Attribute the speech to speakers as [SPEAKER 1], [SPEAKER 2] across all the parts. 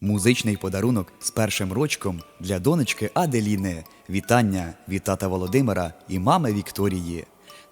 [SPEAKER 1] Музичний подарунок з першим рочком для донечки Аделіни. Вітання від тата Володимира і мами Вікторії.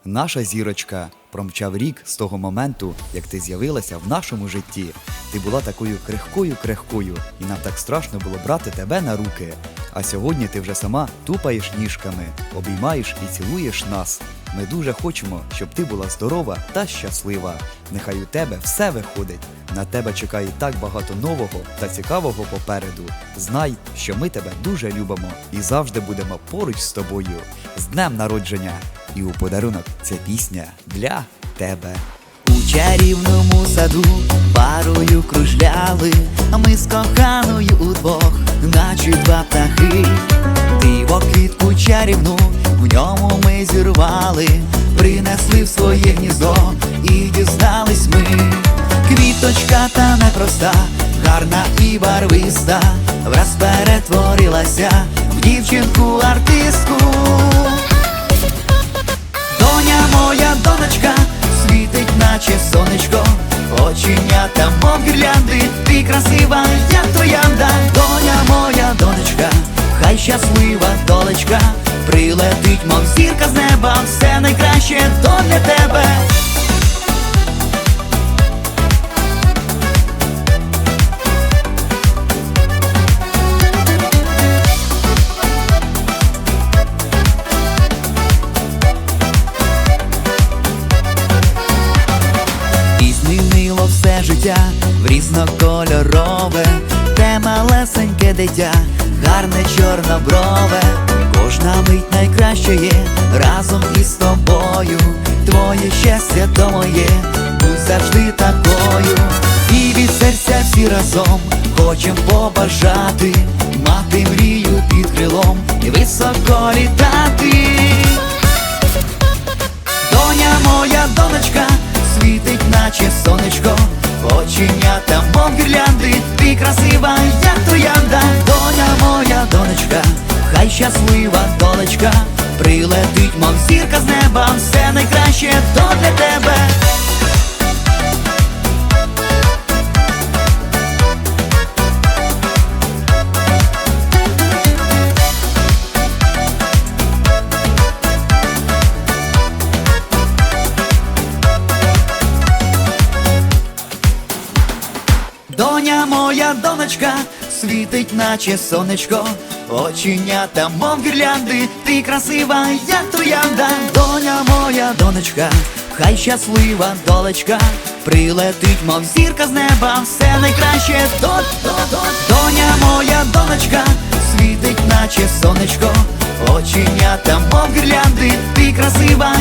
[SPEAKER 1] Наша зірочка промчав рік з того моменту, як ти з'явилася в нашому житті. Ти була такою крихкою крихкою, і нам так страшно було брати тебе на руки. А сьогодні ти вже сама тупаєш ніжками, обіймаєш і цілуєш нас. Ми дуже хочемо, щоб ти була здорова та щаслива. Нехай у тебе все виходить. На тебе чекає так багато нового та цікавого попереду. Знай, що ми тебе дуже любимо і завжди будемо поруч з тобою. З днем народження! І у подарунок ця пісня для тебе.
[SPEAKER 2] У чарівному саду парою кружляли, а ми з коханою удвох, наче два птахи. Диво квітку чарівну, в ньому ми зірвали, принесли в своє гніздо і дізнались ми. Квіточка та непроста, гарна і барвиста, враз перетворилася в дівчинку артистку. Доня моя донечка, світить, наче сонечко, оченята, мов гірлянди, ти красива, як троянда, доня моя донечка, хай щаслива долечка, прилетить, мов зірка з неба, все найкраще то для тебе. І все життя в різнокольорове, те малесеньке дитя, гарне чорноброве, кожна найкраще є разом із тобою. Твоє щастя то моє, будь завжди такою. І від серця всі разом хочем побажати, мати мрію під крилом і високо літати. Доня моя донечка, світить, наче сонечко, оченята, мов гірлянди, ти красива, як троянда, доня моя донечка, хай щаслива долечка, прилетить, мов зірка з неба, все найкраще то для тебе. Доня моя донечка, світить, наче сонечко, оченята, мов гірлянди, ти красива, як троянда, доня моя донечка, хай щаслива долечка, прилетить, мов зірка з неба, все найкраще. До, до, до. Доня моя донечка, світить, наче сонечко, оченята, мов гірлянди, ти красива,